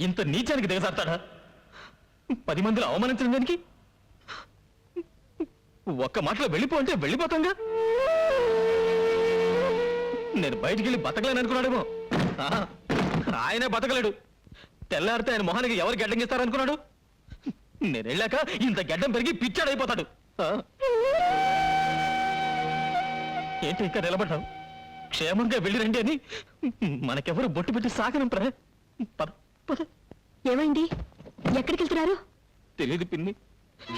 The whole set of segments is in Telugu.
ఇంత నీచానికి దిగజారుతాడా? పది మందిలో అవమానించడం దానికి? ఒక్క మాటలో వెళ్ళిపో అంటే వెళ్ళిపోతాంగా? నేను బయటికి వెళ్ళి బతకలేను అనుకున్నాడేమో. ఆ, ఆయనే బతకలేడు. తెల్లారితే ఆయన మొహానికి ఎవరు గడ్డం ఇస్తారనుకున్నాడు నేను వెళ్ళాక ఇంత గడ్డం పెరిగి పిచ్చాడైపోతాడు ఏంటి ఇంకా నిలబడ్డావు? క్షేమంగా వెళ్ళి రండి అని మనకెవరు బొట్టు పెట్టి సాగనంపరా పద. ఏమైంది? ఎక్కడికి వెళ్తున్నారు తెలియదు పిన్ని.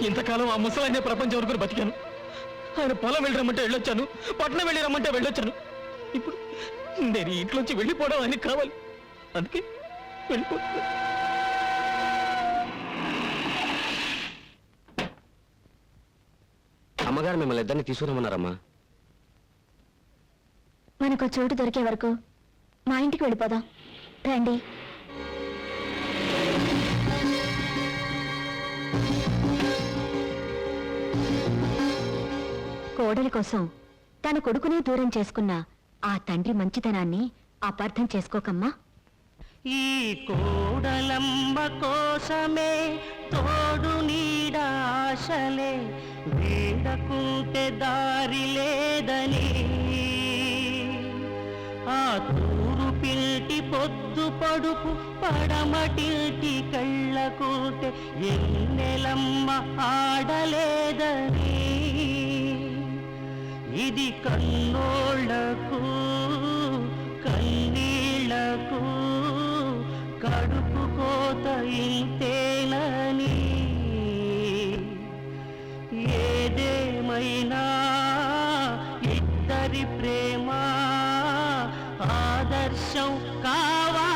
ఇంతకాలం ఆ ముసలాయన ప్రపంచం వరకు బతికాను. ఆయన పొలం వెళ్ళి రమ్మంటే వెళ్ళొచ్చాను. పట్నం వెళ్ళి రమ్మంటే వెళ్ళొచ్చాను. ఇప్పుడు నేను ఇంట్లోంచి వెళ్ళిపోవడం ఆయనకి కావాలి. అందుకే వెళ్ళిపో అమ్మగారు మిమ్మల్ని ఇద్దరిని తీసుకురమ్మన్నారమ్మా. మనకు చోటు దొరికే వరకు మా ఇంటికి వెళ్ళిపోదాం. రండి. కోడలి కోసం తన కొడుకునే దూరం చేసుకున్న ఆ తండ్రి మంచితనాన్ని అపార్థం చేసుకోకమ్మా. ఈ కోడలంబ కోసమే తోడు నీడాశలే వేడకుంటే దారి లేదని. ఆ తూరు పిల్టి పొద్దు పడుపు పడమటిల్టి కళ్ళకుంటే ఎన్నెలమ్మ ఆడలేదని. ఇది కన్నోళ్ళకు కన్నీళ్ళకు కడుపు కోత తేలని ఏదేమైనా ఇద్దరి ప్రేమ ఆదర్శం కావా?